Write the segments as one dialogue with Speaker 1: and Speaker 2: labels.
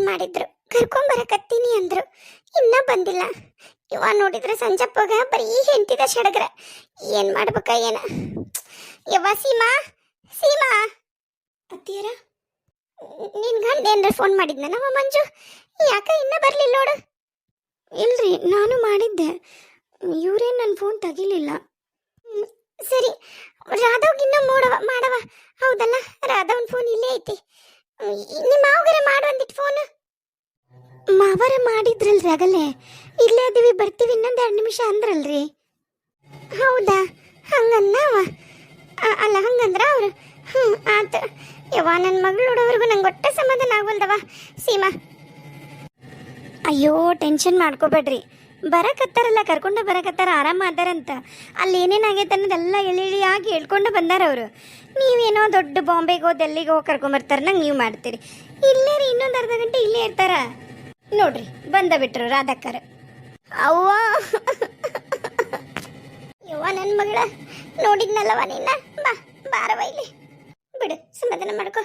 Speaker 1: Phone ಮಾಡಿದ್ರು. ಕರ್ಕೊಂಬರಕತ್ತೀನಿ ಅಂದ್ರು. ಇನ್ನ ಬಂದಿಲ್ಲ. ಇವ ನೋಡಿದ್ರೆ ಸಂಜಪ್ಪಗ ಬರೀ ಹೆಂಟಿದ ಸಡಗ್ರ ಏನ್ ಮಾಡ್ಬೇಕ ಏನ? ಯವ್ವ ಸೀಮಾ? ಸೀಮಾ? ಅತ್ತಿಯರ? ನಿನ್ ಗಂಡ ಏನ್ರ ಫೋನ್ ಮಾಡಿದ್ನ ನಮ್ಮ ಮಂಜು? ಯಾಕ ಇನ್ನ ಬರ್ಲಿಲ್ಲ ನೋಡು. ಇಲ್ರಿ ನಾನು ಮಾಡಿದ್ದೆ. ಇವ್ರೇನ್ ನನ್ನ ಫೋನ್ ತಗಿಲಿಲ್ಲ. ಸರಿ. ರಾಧವ್ ಇನ್ನೂ ಮಾಡವ ಮಾಡವ. ಹೌದಲ್ಲ? ರಾಧವನ್ ಫೋನ್ ಇಲ್ಲೇ ಐತಿ. ನಿಮ್ಮ ಮಾವಗರ ಮಾಡು ಅಂದಿಟ್ಟು ಫೋನ್ ಮಾವರ ಮಾಡಿದ್ರಲ್ರಿ ಆಗಲೇ ಇಲ್ಲೇ ಅದೀವಿ ಬರ್ತೀವಿ ಇನ್ನೊಂದು ಎರಡು ನಿಮಿಷ ಅಂದ್ರಲ್ರಿ. ಹೌದಾ? ಹಂಗನ್ನವ ಅಲ್ಲ, ಹಂಗಂದ್ರ ಅವ್ರು ಹ್ಞೂ ಆತ. ಯವ್ವ ನನ್ನ ಮಗಳು ನೋಡೋವರೆಗೂ ನಂಗೆ ಒಟ್ಟ ಸಮಾಧಾನ ಆಗವಲ್ದವ ಸೀಮಾ. ಅಯ್ಯೋ, ಟೆನ್ಷನ್ ಮಾಡ್ಕೋಬೇಡ್ರಿ. ಬರಕತ್ತಾರಲ್ಲ, ಕರ್ಕೊಂಡು ಬರಕತ್ತಾರ, ಆರಾಮ ಅದಾರಂತ. ಅಲ್ಲಿ ಏನೇನಾಗೈತೆ ಅನ್ನೋದೆಲ್ಲ ಎಳಿ ಎಳಿಯಾಗಿ ಹೇಳ್ಕೊಂಡು ಬಂದಾರ ಅವರು ನೀವೇನೋ ದೊಡ್ಡ ಬಾಂಬೆಗೋ ದೆಲ್ಲಿಗೋ ಕರ್ಕೊಂಬರ್ತಾರೆ ನಂಗೆ ನೀವು ಮಾಡ್ತೀರಿ. ಇಲ್ಲೇ ರೀ, ಇನ್ನೊಂದು ಅರ್ಧ ಗಂಟೆ ಇಲ್ಲೇ ಇರ್ತಾರ. ನೋಡ್ರಿ, ಬಂದ ಬಿಟ್ರು ರಾಧಕ್ಕರ. ಅವ್ವ. ಯವ್ವ ನನ್ನ ಮಗಳ. ನೋಡಿದ್ನಲ್ಲವ ನಿನ್ನ? ಬಾ ಬಾರವ ಇಲ್ಲಿ. ಬಿಡು ಸಮಾಧಾನ ಮಾಡ್ಕೋ.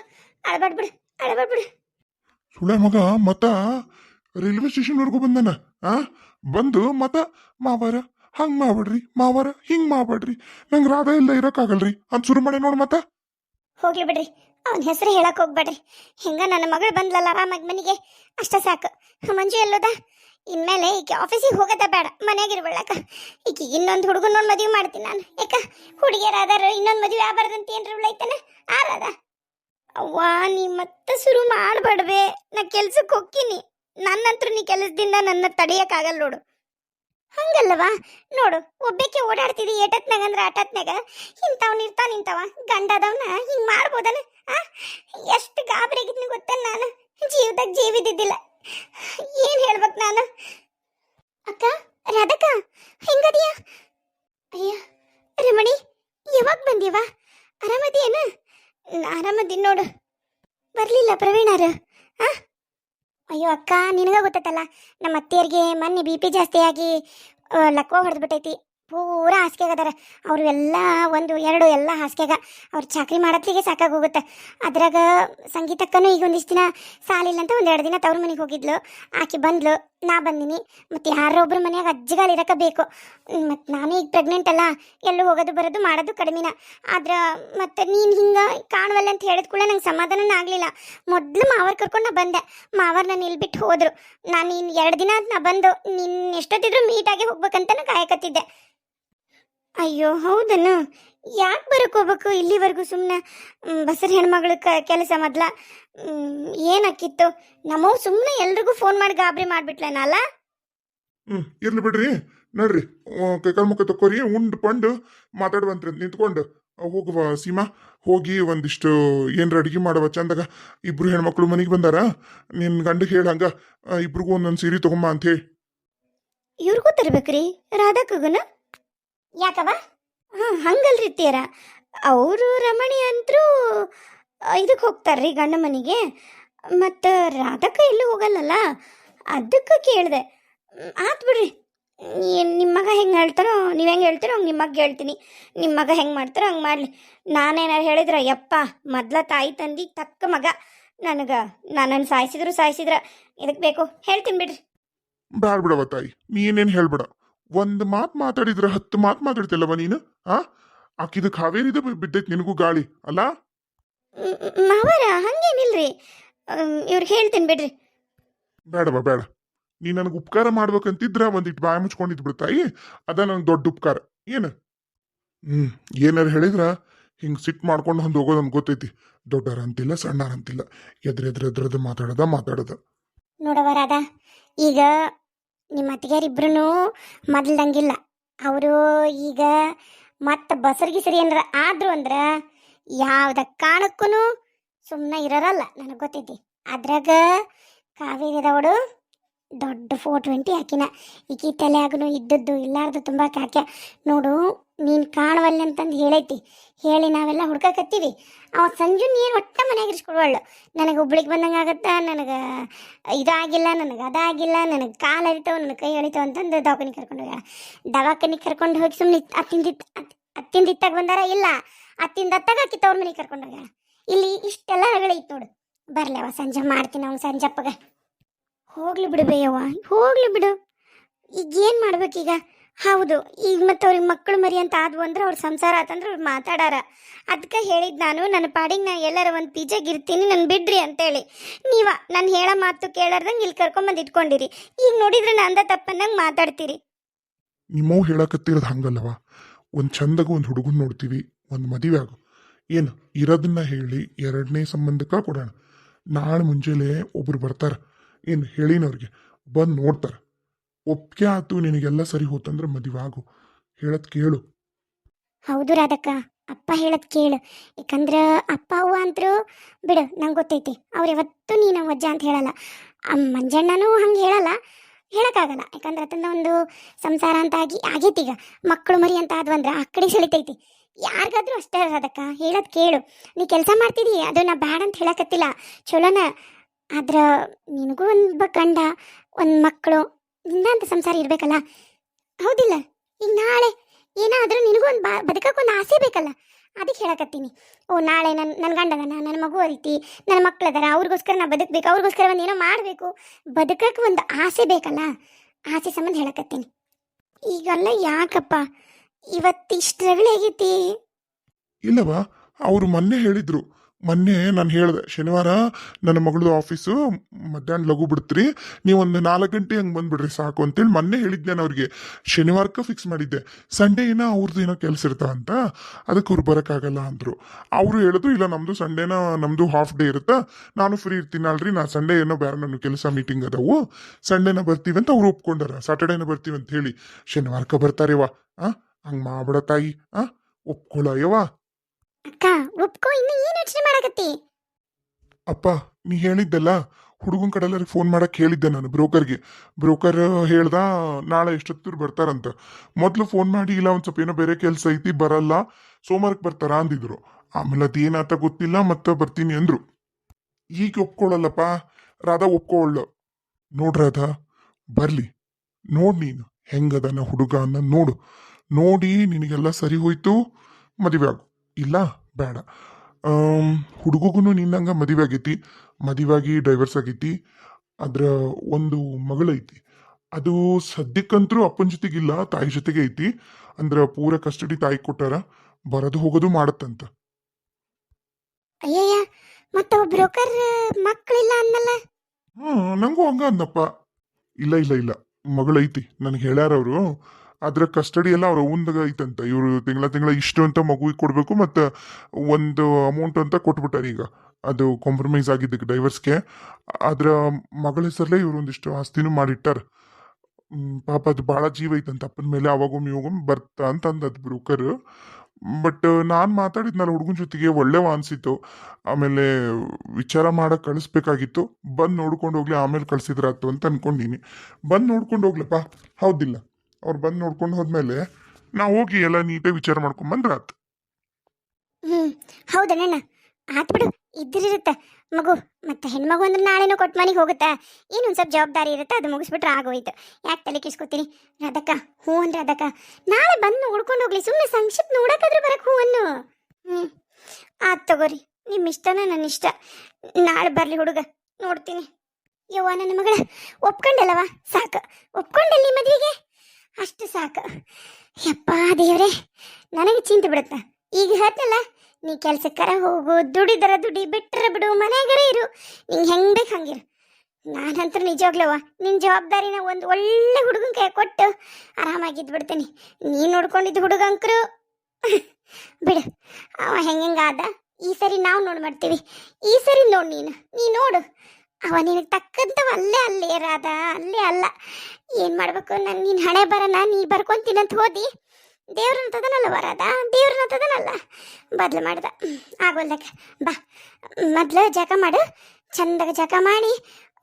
Speaker 1: ಅಳಬಾಡ್ ಬಿಡು ಅಳಬಾಡ್ ಬಿಡು.
Speaker 2: ಸುಳೆ ಮಗ ಮತ ರೈಲ್ವೆ ಸ್ಟೇಷನ್ವರೆಗೂ ಬಂದನ? ಆ? ಬಂದು ಮತ ಮಾವಾರ ಹಂಗ್ ಮಾಡ್ಬಿಡ್ರಿ, ಮಾವಾರ, ಹಿಂಗ್ ಮಾಡ್ಬೇಡ್ರಿ. ನಂಗೆ ರಾಧ ಇಲ್ಲ, ಇರಕ್ಕಾಗಲ್ರಿ. ಅಂತ ಶುರು ಮಾಡಿ ನೋಡ್ ಮತ್ತ.
Speaker 1: ಹೋಗ್ಲಿ ಬಿಡ್ರಿ. ಅವನ ಹೆಸರು ಹೇಳಕ್ ಹೋಗ್ಬೇಡ್ರಿ. ಹೆಂಗ ನನ್ನ ಮಗಳು ಬಂದ್ಲಲ್ಲ ಆರಾಮಾಗಿ ಮನೆಗೆ, ಅಷ್ಟ ಸಾಕು. ಮಂಜು ಎಲ್ಲೋದ? ಇನ್ಮೇಲೆ ಈಕೆ ಆಫೀಸಿಗೆ ಹೋಗೋದ ಬೇಡ ಮನೆಯಾಗಿರ್ಬಳ್ಳಕ ಈಕೆ ಇನ್ನೊಂದು ಹುಡುಗನ್ ನೋಡಿ ಮದುವೆ ಮಾಡ್ತೀನಿ ನಾನು. ಯಾಕ? ಹುಡುಗಿಯರಾದಾರ ಇನ್ನೊಂದು ಮದುವೆ ಆಗಬಾರ್ದಂತ ಏನ್ರಿ ಉಳ್ಳೈತನ ಆರಾದ? ಅವ್ವ, ನೀ ಮತ್ತೆ ಶುರು ಮಾಡ್ಬೇಡ್ವೆ. ನಾ ಕೆಲ್ಸಕ್ಕೆ ಹೋಗ್ತೀನಿ. ನನ್ನಂತ್ರ ನೀ ಕೆಲಸದಿಂದ ನನ್ನ ತಡೆಯಕ್ಕಾಗಲ್ಲ ನೋಡು. ಹಂಗಲ್ಲವಾ? ನೋಡು ಒಬ್ಬಕ್ಕೆ ಓಡಾಡ್ತಿದ್ದಿ ಏಟತ್ನಾಗ ಅಂದ್ರೆ ಆಟತ್ನಾಗ ಇಂಥವ್ನ ಇರ್ತಾನ ಇಂಥವ, ಗಂಡದವನ ಹಿಂಗ್ ಮಾಡ್ಬೋದನ ಎಷ್ಟು ಗಾಬರಿ ಆಗಿದ್ನಿ ಗೊತ್ತ ನಾನು? ಜೀವದಾಗ ಜೀವಿದ್ದಿದ್ದಿಲ್ಲ. ಏನ್ ಹೇಳ್ಬೇಕು ನಾನು? ಅಕ್ಕ, ರಾಧಕ್ಕ, ಹೆಂಗದಿಯ? ಅಯ್ಯ, ರಮಣಿ, ಯಾವಾಗ ಬಂದೀವ ಆರಾಮದಿಯೇನ? ಆರಾಮದಿ ನೋಡು. ಬರ್ಲಿಲ್ಲ ಪ್ರವೀಣಾರ, ಆ? ಅಯ್ಯೋ ಅಕ್ಕ, ನಿನಗ ಗೊತ್ತೈತಲ್ಲ ನಮ್ಮ ಅತ್ತೆಯರಿಗೆ ಮೊನ್ನೆ ಬಿ ಪಿ ಜಾಸ್ತಿ ಆಗಿ ಲಕ್ಕೋ ಲಕ್ವ ಹೊಡೆದ್ಬಿಟ್ಟೈತಿ ಪೂರಾ ಹಾಸಿಗೆ ಅದಾರ ಅವರು ಎಲ್ಲ ಒಂದು, ಎರಡು ಎಲ್ಲ ಹಾಸಿಗೆಗ ಅವ್ರು ಚಾಕ್ರಿ ಮಾಡತ್ಲಿಗೆ ಸಾಕಾಗೋಗುತ್ತೆ ಅದ್ರಾಗ ಸಂಗೀತಕ್ಕನೂ ಈಗ ಒಂದಿಷ್ಟು ದಿನ ಸಾಲಿಲ್ಲ ಅಂತ ಒಂದು ಎರಡು ದಿನ ತವ್ರ ಮನೆಗೆ ಹೋಗಿದ್ಲು. ಆಕೆ ಬಂದ್ಲು. ನಾ ಬಂದಿನಿ, ಮತ್ತು ಒಬ್ರು ಮನೆಯಾಗ ಅಜ್ಜಿಗಾಲ್ ಇರಕ ಬೇಕು ಮತ್ತು ನಾನು ಈಗ ಪ್ರೆಗ್ನೆಂಟ್ ಅಲ್ಲ, ಎಲ್ಲೂ ಹೋಗೋದು ಬರೋದು ಮಾಡೋದು ಕಡಿಮೆನ. ಆದ್ರೆ ಮತ್ತು ನೀನು ಹಿಂಗೆ ಕಾಣವಲ್ಲ ಅಂತ ಹೇಳಿದ ಕೂಡ ನಂಗೆ ಸಮಾಧಾನ ಆಗಲಿಲ್ಲ. ಮೊದ್ಲು ಮಾವರ್ ಕರ್ಕೊಂಡು ನಾ ಬಂದೆ. ಮಾವರ್ ನಾನು ಇಲ್ಲಿ ಬಿಟ್ಟು ಹೋದ್ರು. ನಾನು ಇನ್ನು ಎರಡು ದಿನ ಅಂತ ನಾ ಬಂದು ನಿನ್ನ ಎಷ್ಟೊತ್ತಿದ್ರು ಮೀಟಾಗಿ ಹೋಗ್ಬೇಕಂತನೂ ಕಾಯಕತ್ತಿದ್ದೆ. ಅಯ್ಯೋ ಹೌದನು? ಯಾಕೆ ಬರಕ್ಕೆ ಹೋಗ್ಬೇಕು ಇಲ್ಲಿವರೆಗೂ ಸುಮ್ಮನೆ ಬಸರ ಹೆಣ್ಮಗಳು ಕ ಕೆಲಸ ಮೊದ್ಲ. ಏನಾಕಿತ್ತು? ನಮ್ಮವ್ ಸುಮ್ಮನೆ ಎಲ್ರಿಗೂ ಫೋನ್ ಮಾಡಿ ಗಾಬರಿ ಮಾಡ್ಬಿಟ್ಲೇನಲ್ಲ?
Speaker 2: ಇರ್ಲಿ ಬಿಡ್ರಿ. ನೋಡ್ರಿ. ಕೈಕಾಲ್ ಮುಖ ತಕ್ಕೋರಿ ಉಂಡ್ ಪಂಡು ಮಾತಾಡುವಂತ್ರಿ ನಿಂತ್ಕೊಂಡು. ಹೋಗುವ ಸೀಮಾ. ಹೋಗಿ ಒಂದಿಷ್ಟು ಏನ್ರ ಅಡಿಗೆ ಮಾಡುವ ಚಂದಾಗ. ಇಬ್ರು ಹೆಣ್ಮಕ್ಳು ಮನೆಗೆ ಬಂದಾರ. ನಿನ್ ಗಂಡಗೆ ಹೇಳಂಗ ಇಬ್ರಿಗೂ ಒಂದೊಂದು ಸೀರೆ ತಗೊಂಬ ಅಂತ ಹೇಳಿ
Speaker 1: ಇವ್ರಿಗೂ ತರ್ಬೇಕ್ರಿ. ರಾಧಾಕಗನ? ಯಾಕವ ಹಾಂ ಹಂಗಲ್ರಿ ತೀರ. ಅವರು ರಮಣಿ ಅಂತರೂ ಇದಕ್ಕೆ ಹೋಗ್ತಾರ್ರಿ ಗಂಡ ಮನೆಗೆ. ಮತ್ತು ರಾಧಕ್ಕ ಎಲ್ಲೂ ಹೋಗಲ್ಲಲ್ಲ? ಅದಕ್ಕೆ ಕೇಳಿದೆ. ಆತ್ ಬಿಡ್ರಿ. ಏನು ನಿಮ್ಮ ಮಗ ಹೆಂಗೆ ಹೇಳ್ತಾರೋ, ನೀವು ಹೆಂಗೆ ಹೇಳ್ತೀರೋ ಹಂಗೆ ನಿಮ್ಮ ಹೇಳ್ತೀನಿ. ನಿಮ್ಮ ಮಗ ಹೆಂಗೆ ಮಾಡ್ತಾರೋ ಹಂಗೆ ಮಾಡಲಿ. ನಾನೇನಾರು ಹೇಳಿದ್ರೆ, ಯಪ್ಪ, ಮೊದ್ಲ ತಾಯಿ ತಂದಿ ತಕ್ಕ ಮಗ. ನನಗೆ ನನ್ನನ್ನು ಸಾಯಿಸಿದ್ರು ಸಾಯಿಸಿದ್ರ. ಇದಕ್ಕೆ ಬೇಕು. ಹೇಳ್ತೀನಿ ಬಿಡ್ರಿ.
Speaker 2: ಬ್ಯಾಡ್ ಬಿಡವ ತಾಯಿ. ಏನೇನು ಹೇಳ್ಬೇಡ. ಒಂದ್ ಮಾತು ಮಾತಾಡಿದ್ರೆ ಹತ್ತು ಮಾತು ಮಾತಾಡ್ತಿಲ್ಲವ ನೀನು? ಆ? ಆಕಿದ ಕಾವೇರಿದ ಬಿದ್ದೈತ್ ನಿನಗೂ ಗಾಳಿ ಅಲ್ಲ?
Speaker 1: ಮಾವರ ಹಂಗೇನಿಲ್ರಿ. ಇವ್ರಿಗೆ ಹೇಳ್ತೀನಿ ಬಿಡ್ರಿ.
Speaker 2: ಬೇಡವ ಬೇಡ. ನೀ ನನಗೆ ಉಪಕಾರ ಮಾಡ್ಬೇಕಂತಿದ್ರ ಒಂದಿಟ್ಟು ಬಾಯಿ ಮುಚ್ಕೊಂಡಿದ್ ಬಿಡ್ತಾಯಿ ಅದ ನನಗೆ ದೊಡ್ಡ ಉಪಕಾರ. ಏನು? ಹ್ಮ್ ಏನಾರು ಹೇಳಿದ್ರ? ಹಿಂಗೆ ಸಿಟ್ ಮಾಡ್ಕೊಂಡು ಹೊಂದ್ ಹೋಗೋದು ಅಂತ ಗೊತ್ತೈತಿ. ದೊಡ್ಡರ ಅಂತಿಲ್ಲ ಸಣ್ಣರ ಅಂತಿಲ್ಲ ಎದ್ರ ಎದ್ರ ಎದ್ರದ ಮಾತಾಡದ ಮಾತಾಡದ.
Speaker 1: ನೋಡವ ರಾಧಾ ಈಗ ನಿಮ್ಮ ಅತ್ತಿಗೆಯರಿಬ್ರು ಮೊದಲ್ದಂಗಿಲ್ಲ. ಅವರು ಈಗ ಮತ್ತೆ ಬಸರ್ಗಿ ಸರಿ ಏನಾರ ಆದ್ರು ಅಂದ್ರೆ ಯಾವ್ದ ಕಾರಣಕ್ಕೂ ಸುಮ್ಮನೆ ಇರೋರಲ್ಲ ನನಗೆ ಗೊತ್ತೈತಿ. ಅದ್ರಾಗ ಕಾವೇರಿದವಳು ದೊಡ್ಡ ಫೋರ್ ಟ್ವೆಂಟಿ ಹಾಕಿನ. ಈಕಿ ತಲೆಯಾಗೂ ಇದ್ದದ್ದು ಇಲ್ಲಾರ್ದು ತುಂಬ ಕಾಕ್ಯ ನೋಡು ನೀನು ಕಾಣವಲ್ಲ ಅಂತಂದು ಹೇಳೈತಿ. ಹೇಳಿ ನಾವೆಲ್ಲ ಹುಡ್ಕಕತ್ತೀವಿ. ಅವ ಸಂಜು ನೀರು ಒಟ್ಟ ಮನೆಯಾಗ ಇರಿಸ್ಕೊಡ್ವಳ್ಳು ನನಗೆ ಹುಬ್ಳಿಗೆ ಬಂದಂಗೆ ಆಗತ್ತೆ? ನನಗೆ ಇದಾಗಿಲ್ಲ, ನನಗೆ ಅದಾಗಿಲ್ಲ, ನನಗೆ ಕಾಲು ಅರಿತಾವ ನನ್ನ ಕೈ ಎಳಿತಾವ ಅಂತಂದು ದವಾಖಾನಿಗೆ ಕರ್ಕೊಂಡು ಹೋಗ್ಯಾಳ. ದವಾಖಾನಿಗೆ ಕರ್ಕೊಂಡು ಹೋಗಿ ಸುಮ್ಮನೆ ಅತ್ತಿಂದಿತ್ತ ಅತ್ತಿಂದಿತ್ತಾಗ ಬಂದಾರ? ಇಲ್ಲ. ಅತ್ತಿಂದ ಅತ್ತಾಗ ಆಕಿ ತವ್ರ ಮನೆಗೆ ಕರ್ಕೊಂಡು ಹೋಗ್ಯಾಳ. ಇಲ್ಲಿ ಇಷ್ಟೆಲ್ಲ ರಗಳೈತೆ ನೋಡು. ಬರಲೇ ಅವ ಸಂಜೆ ಮಾಡ್ತೀನಿ ಅವ್ನು ಸಂಜಪ್ಪಗ. ಹೋಗ್ಲಿ ಬಿಡು ಬೇಯವ್ವ. ಹೋಗ್ಲಿ ಬಿಡು. ಈಗ ಏನು ಮಾಡ್ಬೇಕೀಗ? ಹೌದು. ಈಗ ಮತ್ತೆ ಅವ್ರಿಗೆ ಮಕ್ಕಳು ಮರಿ ಅಂತ ಆದ್ವು ಅಂದ್ರೆ ಅವ್ರ ಸಂಸಾರ ಆತಂದ್ರೆ ಅವ್ರು ಮಾತಾಡಾರ. ಅದಕ್ಕೆ ಹೇಳಿದ್ ನಾನು, ನನ್ನ ಪಾಡಿಗೆ ನಾನು ಎಲ್ಲರ ಒಂದು ಪಿಜ್ಜಾಗ ಇರ್ತೀನಿ ನನ್ನ ಬಿಡ್ರಿ ಅಂತೇಳಿ. ನೀವ, ನಾನು ಹೇಳೋ ಮಾತು ಕೇಳಾರ್ದಂಗೆ ಇಲ್ಲಿ ಕರ್ಕೊಂಬಂದು ಇಟ್ಕೊಂಡಿರಿ. ಈಗ ನೋಡಿದ್ರೆ ನಂದ ತಪ್ಪನ್ನಂಗೆ ಮಾತಾಡ್ತೀರಿ.
Speaker 2: ನಿಮ್ಮವ್ ಹೇಳಕತ್ತಿರೋದು ಹಂಗಲ್ಲವ? ಒಂದು ಚಂದಗ ಒಂದು ಹುಡುಗನ್ ನೋಡ್ತೀವಿ, ಒಂದು ಮದುವೆ ಆಗು. ಏನು, ಇರೋದನ್ನ ಹೇಳಿ ಎರಡನೇ ಸಂಬಂಧಕ್ಕೆ ಕೊಡೋಣ. ನಾಳೆ ಮುಂಜಾನೆ ಒಬ್ರು ಬರ್ತಾರೆ. ಏನು, ಹೇಳಿನವ್ರಿಗೆ. ಬಂದು ನೋಡ್ತಾರೆ. ಒಪ್ಪಿಗೆ ಆತು, ನಿನಗೆಲ್ಲ ಸರಿ ಹೋತಂದ್ರೆ ಮದುವಾಗು ಹೇಳದ್ ಕೇಳು.
Speaker 1: ಹೌದು ರಾಧಕ್ಕ, ಅಪ್ಪ ಹೇಳದ್ ಕೇಳು. ಯಾಕಂದ್ರೆ ಅಪ್ಪ, ಅವ್ವ ಅಂತರೂ, ಬಿಡು, ನಂಗೆ ಗೊತ್ತೈತಿ. ಅವ್ರು ಯಾವತ್ತೂ ನೀನು ವಜ್ಜ ಅಂತ ಹೇಳಲ್ಲ. ಮಂಜಣ್ಣನೂ ಹಂಗೆ ಹೇಳಲ್ಲ. ಹೇಳಕ್ಕಾಗಲ್ಲ. ಯಾಕಂದ್ರೆ ಅದನ್ನ ಒಂದು ಸಂಸಾರ ಅಂತ ಆಗಿ ಈಗ. ಮಕ್ಕಳು ಮರಿ ಅಂತ ಆದ್ವಂದ್ರೆ ಆ ಕಡೆ ಸೆಳಿತೈತಿ ಯಾರಿಗಾದ್ರೂ ಅಷ್ಟೇ ಅದಕ್ಕ ಹೇಳದ್ ಕೇಳು. ನೀ ಕೆಲಸ ಮಾಡ್ತಿದಿ? ಅದನ್ನ ಬ್ಯಾಡ್ ಅಂತ ಹೇಳಕತ್ತಿಲ್ಲ. ಚಲೋನ ಆದ್ರ ನಿನಗೂ ಒಂದು ಗಂಡ, ಒಂದು ಮಕ್ಕಳು ಅಂತ ಸಂಸಾರ ಇರ್ಬೇಕಲ್ಲ? ಹೌದಿಲ್ಲ. ಈಗ ನಾಳೆ ಏನಾದರೂ ನಿನಗೂ ಒಂದು ಬಾ ಬದುಕಕ್ಕೊಂದು ಆಸೆ ಬೇಕಲ್ಲ? ಅದಕ್ಕೆ ಹೇಳಕತ್ತೀನಿ. ಓ, ನಾಳೆ ನನ್ನ ನನ್ನ ಗಂಡದನ ನನ್ನ ಮಗು ಐತಿ ನನ್ನ ಮಕ್ಕಳದರ ಅವ್ರಿಗೋಸ್ಕರ ನಾ ಬದುಕಬೇಕು, ಅವ್ರಿಗೋಸ್ಕರ ಒಂದು ಏನೋ ಮಾಡಬೇಕು. ಬದುಕಕ್ಕೆ ಒಂದು ಆಸೆ ಬೇಕಲ್ಲ? ಆಸೆ ಸಂಬಂಧ ಹೇಳಕತ್ತೀನಿ. ಈಗಲ್ಲ ಯಾಕಪ್ಪ? ಇವತ್ತಿಷ್ಟು ರಗಳೆ ಆಗೈತಿ.
Speaker 2: ಇಲ್ಲವಾ ಅವರು ಮೊನ್ನೆ ಹೇಳಿದ್ರು. ಮೊನ್ನೆ ನಾನು ಹೇಳಿದೆ, ಶನಿವಾರ ನನ್ನ ಮಗಳದು ಆಫೀಸು ಮಧ್ಯಾಹ್ನ ಲಘು ಬಿಡ್ತ್ರಿ, ನೀವು ಒಂದು ನಾಲ್ಕು ಗಂಟೆ ಹಂಗೆ ಬಂದುಬಿಡ್ರಿ ಸಾಕು ಅಂತೇಳಿ ಮೊನ್ನೆ ಹೇಳಿದ್ದೆ ನಾನು ಅವ್ರಿಗೆ. ಶನಿವಾರಕ್ಕೆ ಫಿಕ್ಸ್ ಮಾಡಿದ್ದೆ. ಸಂಡೇ ಏನೋ ಅವ್ರದ್ದು ಏನೋ ಕೆಲಸ ಇರ್ತಾವಂತ ಅದಕ್ಕೆ ಅವ್ರು ಬರೋಕ್ಕಾಗಲ್ಲ ಅಂದರು. ಅವರು ಹೇಳಿದ್ರು, ಇಲ್ಲ ನಮ್ಮದು ಸಂಡೇನ ನಮ್ಮದು ಹಾಫ್ ಡೇ ಇರುತ್ತಾ, ನಾನು ಫ್ರೀ ಇರ್ತೀನಿ ಅಲ್ರಿ ನಾ ಸಂಡೇ ಏನೋ ಬೇರೆ ನನ್ನ ಕೆಲಸ ಮೀಟಿಂಗ್ ಅದಾವು ಸಂಡೇನ ಬರ್ತೀವಿ ಅಂತ ಅವ್ರು ಒಪ್ಕೊಂಡಾರ. ಸಾಟರ್ಡೇನ ಬರ್ತೀವಿ ಅಂತ ಹೇಳಿ, ಶನಿವಾರಕ್ಕೆ ಬರ್ತಾರೇವಾ ಹಾಂ ಹಂಗೆ ಮಾಡ್ಬಿಡ ತಾಯಿ, ಆ ಒಪ್ಕೊಳ್ಳಯ್ಯವಾ
Speaker 1: ಅಕ್ಕ, ಒಪ್ಕೋ, ಇನ್ನು ಏನು ಯೋಚನೆ ಮಾಡಕತ್ತಿ?
Speaker 2: ಅಪ್ಪ, ನೀ ಹೇಳಿದ್ದಲ್ಲ ಹುಡುಗನ ಕಡೆಲ್ಲರಿಗೆ ಫೋನ್ ಮಾಡಕ್ಕೆ ಹೇಳಿದ್ದೆ ನಾನು ಬ್ರೋಕರ್ಗೆ. ಬ್ರೋಕರ್ ಹೇಳ್ದ, ನಾಳೆ ಎಷ್ಟೊತ್ತಿರು ಬರ್ತಾರಂತ. ಮೊದಲು ಫೋನ್ ಮಾಡಿ, ಇಲ್ಲ ಒಂದು ಸ್ವಲ್ಪ ಏನೋ ಬೇರೆ ಕೆಲಸ ಐತಿ, ಬರಲ್ಲ ಸೋಮವಾರಕ್ಕೆ ಬರ್ತಾರ ಅಂದಿದ್ರು. ಆಮೇಲೆ ಅದೇನಾತ ಗೊತ್ತಿಲ್ಲ, ಮತ್ತೆ ಬರ್ತೀನಿ ಅಂದ್ರು. ಈಗ ಒಪ್ಕೊಳ್ಳಲ್ಲಪ್ಪ ರಾಧಾ ಒಪ್ಕೊಳ್ಳ. ರಾಧಾ, ಬರ್ಲಿ. ನೋಡ್ ನೀನು, ಹೆಂಗದನ ಹುಡುಗ ಅನ್ನ ನೋಡು. ನೋಡಿ ನಿನಗೆಲ್ಲ ಸರಿ ಹೋಯ್ತು, ಮದುವೆ ಆಗು. ಇಲ್ಲ ಬೇಡ. ಹುಡುಗಗೂ ನಿನ್ನಂಗ ಮದುವೆ ಆಗೈತಿ. ಮದುವಾಗಿ ಡೈವರ್ಸ್ ಆಗೈತಿ. ಅದ್ರ ಒಂದು ಮಗಳೈತಿ. ಅದು ಸದ್ಯಕ್ಕಂತರೂ ಅಪ್ಪನ ಜೊತೆಗಿಲ್ಲ ತಾಯಿ ಜೊತೆಗೆ ಐತಿ. ಅಂದ್ರೆ ಪೂರ ಕಸ್ಟಡಿ ತಾಯಿ ಕೊಟ್ಟಾರ ಬರೋದು ಹೋಗೋದು ಮಾಡತ್ತಂತ.
Speaker 1: ಅಯ್ಯಯ್ಯ ಮತ್ತೆ ಬ್ರೋಕರ್ ಮಕ್ಕಳಿಲ್ಲ ಅನ್ನಲ್ಲ
Speaker 2: ಹ್ಮ್ ನಂಗೂ ಹಂಗ ಅಂದಪ್ಪ ಇಲ್ಲ ಇಲ್ಲ ಇಲ್ಲ. ಮಗಳೈತಿ ನನಗೆ ಹೇಳ್ಯಾರ ಅವರು. ಅದ್ರ ಕಸ್ಟಡಿ ಎಲ್ಲ ಅವ್ರ ಅವಂದಾಗ ಐತಂತ. ಇವರು ತಿಂಗಳ ತಿಂಗಳ ಇಷ್ಟು ಅಂತ ಮಗುವಿಗೆ ಕೊಡಬೇಕು ಮತ್ತು ಒಂದು ಅಮೌಂಟ್ ಅಂತ ಕೊಟ್ಬಿಟ್ಟಾರೆ ಈಗ. ಅದು ಕಾಂಪ್ರಮೈಸ್ ಆಗಿದ್ದಕ್ಕೆ ಡೈವರ್ಸ್ಗೆ ಅದರ ಮಗಳ ಹೆಸರಲ್ಲೇ ಇವರು ಒಂದಿಷ್ಟು ಆಸ್ತಿನೂ ಮಾಡಿಟ್ಟಾರೆ. ಪಾಪ ಅದು ಭಾಳ ಜೀವ ಐತಂತ ಅಪ್ಪನ ಮೇಲೆ, ಅವಾಗೊಮ್ಮೆ ಇವಾಗೊಮ್ಮೆ ಬರ್ತಾ ಅಂತ ಅಂದದ್ ಬ್ರೋಕರ್ ಬಟ್ ನಾನು ಮಾತಾಡಿದ್ನಲ್ಲ ಹುಡುಗನ ಜೊತೆಗೆ ಒಳ್ಳೆವ ಅನಿಸಿತ್ತು. ಆಮೇಲೆ ವಿಚಾರ ಮಾಡಕ್ಕೆ ಕಳಿಸ್ಬೇಕಾಗಿತ್ತು. ಬಂದು ನೋಡ್ಕೊಂಡು ಹೋಗ್ಲಿ, ಆಮೇಲೆ ಕಳ್ಸಿದ್ರಾತು ಅಂತ ಅನ್ಕೊಂಡಿನಿ. ಬಂದು ನೋಡ್ಕೊಂಡು ಹೋಗ್ಲಪ್ಪ. ಹೌದಿಲ್ಲ. ಅವ್ರು ಬಂದು ನೋಡ್ಕೊಂಡು ಹೋದ್ಮೇಲೆ ನಾವು ಹೋಗಿ ಎಲ್ಲ ನೀಟಾಗಿ ವಿಚಾರ ಮಾಡ್ಕೊಂಡ್ ಬಂದ್ರೆ ಆತು.
Speaker 1: ಹ್ಮ್ ಹೌದಣ್ಣ ಆತ್ ಬಿಡು ಇದ್ರಿರುತ್ತೆ ಮಗು, ಮತ್ತೆ ಹೆಣ್ಮಗು ಅಂದ್ರೆ ನಾಳೆನೂ ಕೊಟ್ಟು ಮನೆಗೆ ಹೋಗುತ್ತಾ? ಏನು ಒಂದು ಸ್ವಲ್ಪ ಜವಾಬ್ದಾರಿ ಇರುತ್ತೆ? ಅದು ಮುಗಿಸ್ಬಿಟ್ರೆ ಆಗೋಯ್ತು. ಯಾಕೆ ತಲೆ ಕಿಸ್ಕೋತೀನಿ ರಾಧಕ್ಕ ಹ್ಞೂ ಅಂದ್ರೆ ರಾಧಕ್ಕ ನಾಳೆ ಬಂದು ಉಡ್ಕೊಂಡು ಹೋಗ್ಲಿ. ಸುಮ್ಮನೆ ಸಂಕ್ಷಿಪ್ತ ನೋಡಕ್ಕಾದ್ರೂ ಬರಕ್ ಹ್ಞೂ ಅನ್ನು. ಹ್ಞೂ ಆತ್ ತಗೋರಿ. ನಿಮ್ಮ ಇಷ್ಟನ? ನನ್ನ ಇಷ್ಟ. ನಾಳೆ ಬರಲಿ ಹುಡುಗ. ನೋಡ್ತೀನಿ. ಯವ್ವ ನನ್ನ ಮಗಳ, ಒಪ್ಕೊಂಡಲ್ಲವಾ? ಸಾಕು. ಒಪ್ಕೊಂಡಲ್ಲಿ ಮದುವೆಗೆ? ಅಷ್ಟು ಸಾಕು. ಯಪ್ಪ ದೇವ್ರೆ, ನನಗೆ ಚಿಂತೆ ಬಿಡುತ್ತ? ಈಗ ಹೇಳ್ತಲ್ಲ ನೀ ಕೆಲ್ಸಕ್ಕರ ಹೋಗು, ದುಡಿದರ ದುಡಿ ಬಿಟ್ಟರ ಬಿಡು, ಮನೆಗರ ಇರು. ನಿಂಗೆ ಹೆಂಗ್ ಬೇಕು ಹಂಗಿರು. ನಾನಂತೂ ನಿಜವಾಗ್ಲವ ನಿನ್ನ ಜವಾಬ್ದಾರಿನ ಒಂದು ಒಳ್ಳೆ ಹುಡುಗನ ಕೈ ಕೊಟ್ಟು ಆರಾಮಾಗಿದ್ದು ಬಿಡ್ತೀನಿ ನೀ ನೋಡ್ಕೊಂಡಿದ್ದು ಹುಡುಗಂಕರು. ಬಿಡು. ಅವ ಹೆಂಗಾದ ಈ ಸರಿ ನಾವು ನೋಡ್ ಮಾಡ್ತೀವಿ. ಈ ಸರಿ ನೋಡು ನೀನು. ನೀ ನೋಡು. ಅವ ನಿನಗೆ ತಕ್ಕಂತ ಅಲ್ಲೇ ಅಲ್ಲೇ ರಾಧ, ಅಲ್ಲೇ ಅಲ್ಲ. ಏನು ಮಾಡ್ಬೇಕು? ನಾನು ನಿನ್ನ ಹಣೆ ಬರನ? ನೀ ಬರ್ಕೊಂತೀನಂತ ಹೋದಿ? ದೇವ್ರನ್ನ ತದನಲ್ಲ ವರದ ದೇವ್ರನ್ನ ತದನಲ್ಲ ಬದ್ಲು ಮಾಡ್ದ. ಆಗೋಲ್ದಕ್ಕ ಬಾ. ಮೊದ್ಲು ಜಕ ಮಾಡು. ಚಂದಾಗ ಜಕ ಮಾಡಿ.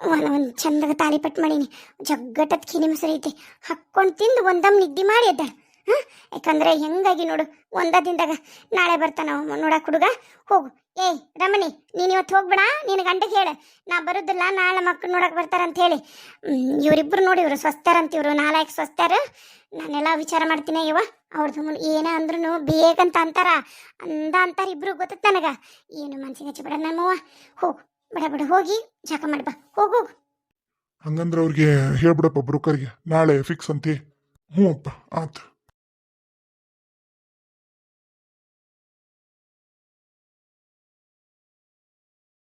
Speaker 1: ಒಂದು ಒಂದು ಚಂದಾಗ ತಾಲಿಪಟ್ಟು ಮಾಡೀನಿ. ಜಗ್ಗಟ್ಟದ ಕಿನಿ ಮೊಸರು ಐತಿ ಹಾಕ್ಕೊಂಡು ತಿಂದು ಒಂದಮ್ ನಿದ್ದೆ ಮಾಡಿ ಎದ್ದ ಯಾಕಂದ್ರೆ ಹೆಂಗಾಗಿ ನೋಡು, ಒಂದ ದಿನದಾಗ ನಾಳೆ ಬರ್ತಾನ ಅವ ನೋಡಕ್ ಹುಡುಗ, ಹೋಗು. ಏಯ್ ರಮಣಿ, ನೀನು ಇವತ್ತು ಹೋಗ್ಬೇಡ ನಿನ್ನ ಗಂಟೆಗೆ ಹೇಳು. ನಾ ಬರೋದಿಲ್ಲ, ನಾಳೆ ಮಕ್ಕಳು ನೋಡಕ್ಕೆ ಬರ್ತಾರಂತ ಹೇಳಿ. ಇವರಿಬ್ಬರು ನೋಡಿ, ಇವರು ಸ್ವಸ್ಥರಂತ ಇವರು, ನಾಲ್ಕು ಸ್ವಸ್ಥರು. ನಾನೆಲ್ಲ ವಿಚಾರ ಮಾಡ್ತೀನಿ ಇವ. ಅವ್ರದ್ದು ಏನ ಅಂದ್ರೂ ಬೇಕಂತ ಅಂತಾರ. ಅಂದ ಅಂತಾರ ಇಬ್ರು ಗೊತ್ತ ನನಗ. ಏನು ಮನ್ಸಿಗೆ ಹಚ್ಚಿ ಬಿಡ ನಮ್ಮವ್ವ ಹೋಗು, ಬಡ ಬಡ, ಹೋಗಿ ಜಾಕ ಮಾಡ್ಬಾ ಹೋಗು ಹೋಗು.
Speaker 2: ಹಂಗಂದ್ರೆ ಅವ್ರಿಗೆ ಹೇಳ್ಬಿಡಪ್ಪ ಬ್ರೋಕರ್ಗೆ. ನಾಳೆ ಫಿಕ್ಸ್ ಅಂತಿ. ಹ್ಞೂ ಅಪ್ಪ, ಆತು.